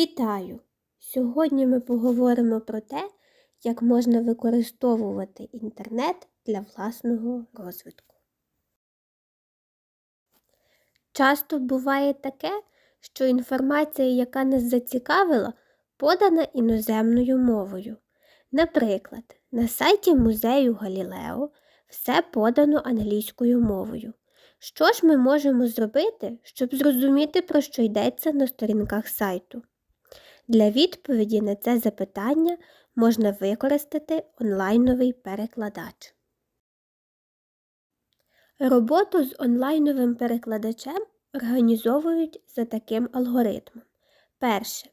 Вітаю! Сьогодні ми поговоримо про те, як можна використовувати інтернет для власного розвитку. Часто буває таке, що інформація, яка нас зацікавила, подана іноземною мовою. Наприклад, на сайті музею Галілео все подано англійською мовою. Що ж ми можемо зробити, щоб зрозуміти, про що йдеться на сторінках сайту? Для відповіді на це запитання можна використати онлайновий перекладач. Роботу з онлайновим перекладачем організовують за таким алгоритмом. Перше.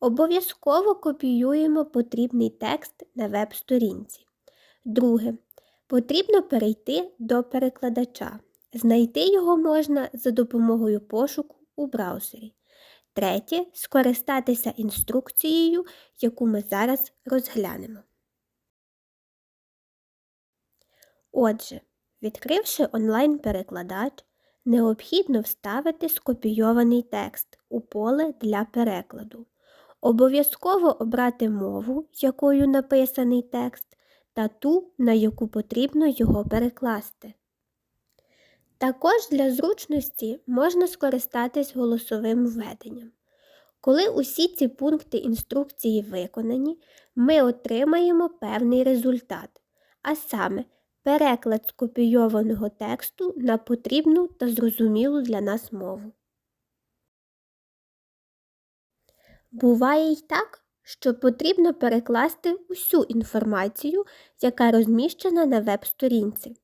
Обов'язково копіюємо потрібний текст на веб-сторінці. Друге. Потрібно перейти до перекладача. Знайти його можна за допомогою пошуку у браузері. Третє скористатися інструкцією, яку ми зараз розглянемо. Отже, відкривши онлайн-перекладач, необхідно вставити скопійований текст у поле для перекладу. Обов'язково обрати мову, якою написаний текст, та ту, на яку потрібно його перекласти. Також для зручності можна скористатись голосовим введенням. Коли усі ці пункти інструкції виконані, ми отримаємо певний результат, а саме переклад скопійованого тексту на потрібну та зрозумілу для нас мову. Буває й так, що потрібно перекласти усю інформацію, яка розміщена на веб-сторінці.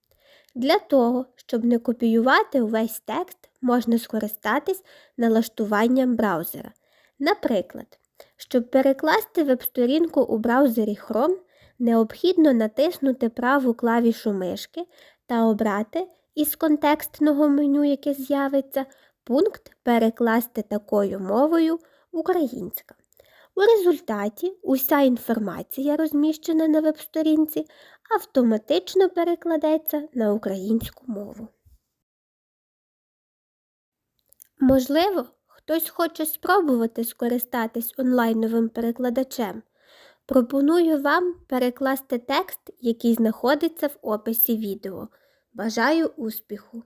Для того, щоб не копіювати увесь текст, можна скористатись налаштуванням браузера. Наприклад, щоб перекласти веб-сторінку у браузері Chrome, необхідно натиснути праву клавішу мишки та обрати із контекстного меню, яке з'явиться, пункт Перекласти такою мовою українська. У результаті уся інформація, розміщена на веб-сторінці, автоматично перекладеться на українську мову. Можливо, хтось хоче спробувати скористатись онлайновим перекладачем. Пропоную вам перекласти текст, який знаходиться в описі відео. Бажаю успіху!